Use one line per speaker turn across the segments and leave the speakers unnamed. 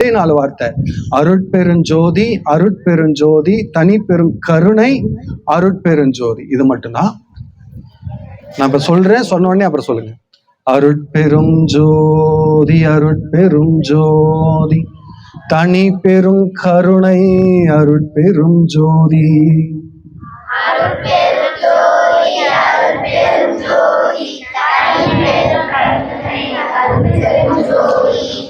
ஒரே நாலு வார்த்தை. அருட்பெருஞ்சோதி அருட்பெருஞ்சோதி தனி பெரும் கருணை அருட்பெருஞ்சோதி. இது மட்டும்தான். நான் இப்ப சொல்றேன் சொன்ன உடனே அப்புறம் சொல்லுங்க. அருட்பெரும் ஜோதி அருட்பெரும் ஜோதி தனி பெரும் கருணை அருட்பெரும் ஜோதி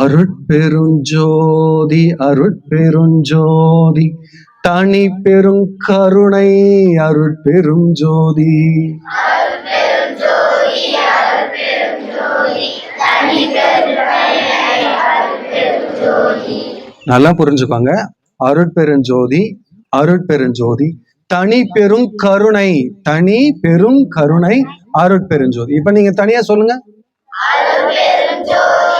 அருட்பெரும் ஜோதி நல்லா புரிஞ்சுக்கோங்க. அருட்பெருஞ்சோதி அருட்பெருஞ்சோதி தனி பெரும் கருணை தனி பெரும் கருணை அருட்பெருஞ்சோதி. இப்ப நீங்க தனியா சொல்லுங்க.
அருட்பெரும் ஜோதி